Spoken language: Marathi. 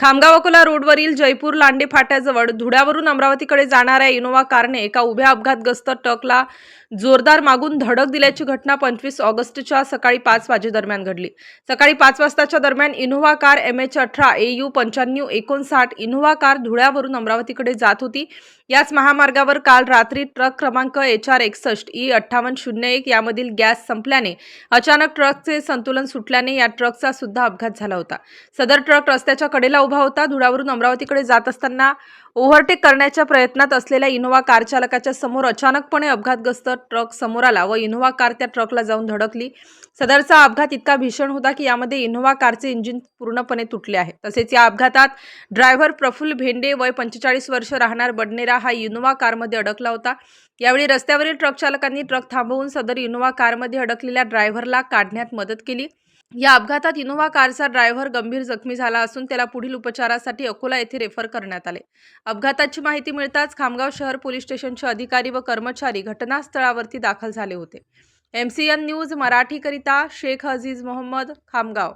Khamgaon Akola रोडवरील जयपूर लांडे फाट्याजवळ धुळ्यावरून अमरावतीकडे जाणाऱ्या इनोव्हा कारने एका उभ्या अपघातग्रस्त ट्रकला जोरदार मागून धडक दिल्याची घटना पंचवीस ऑगस्टच्या सकाळी पाच वाजेदरम्यान घडली. सकाळी पाच वाजताच्या दरम्यान इनोव्हा कार एम एच अठरा ए यू पंच्याण्णव एकोणसाठ इनोव्हा कार धुळ्यावरून अमरावतीकडे जात होती. याच महामार्गावर काल रात्री ट्रक क्रमांक एच आर एकसष्ट ई अठ्ठावन्न शून्य एक यामधील गॅस संपल्याने अचानक ट्रकचे संतुलन सुटल्याने या ट्रकचा सुद्धा अपघात झाला होता. सदर ट्रक रस्त्याच्या कडेला उभा होता धुळावरून अमरावतीकडे जात असताना ओव्हरटेक करण्याच्या प्रयत्नात असलेल्या इनोव्हा कार चालकाच्या समोर अचानकपणे अपघातग्रस्त ट्रक समोर आला व इनोव्हा कार त्या ट्रकला जाऊन धडकली. सदरचा अपघात इतका भीषण होता की यामध्ये इनोव्हा कारचे इंजिन पूर्णपणे तुटले आहे. तसेच या अपघातात ड्रायव्हर प्रफुल्ल भेंडे वय पंचेचाळीस वर्ष राहणार बडनेरा हा इनोव्हा कारमध्ये अडकला होता. यावेळी रस्त्यावरील ट्रक चालकांनी ट्रक थांबवून सदर इनोव्हा कारमध्ये अडकलेल्या ड्रायव्हरला काढण्यात मदत केली. या अपघातात इनोव्हा कारचा ड्रायव्हर गंभीर जखमी झाला असून त्याला पुढील उपचारासाठी अकोला येथे रेफर करण्यात आले. अपघाताची माहिती मिळताच खामगाव शहर पोलीस स्टेशनचे अधिकारी व कर्मचारी घटनास्थळावरती दाखल झाले होते. एम सी एन न्यूज मराठीकरिता शेख अजीज मोहम्मद खामगाव.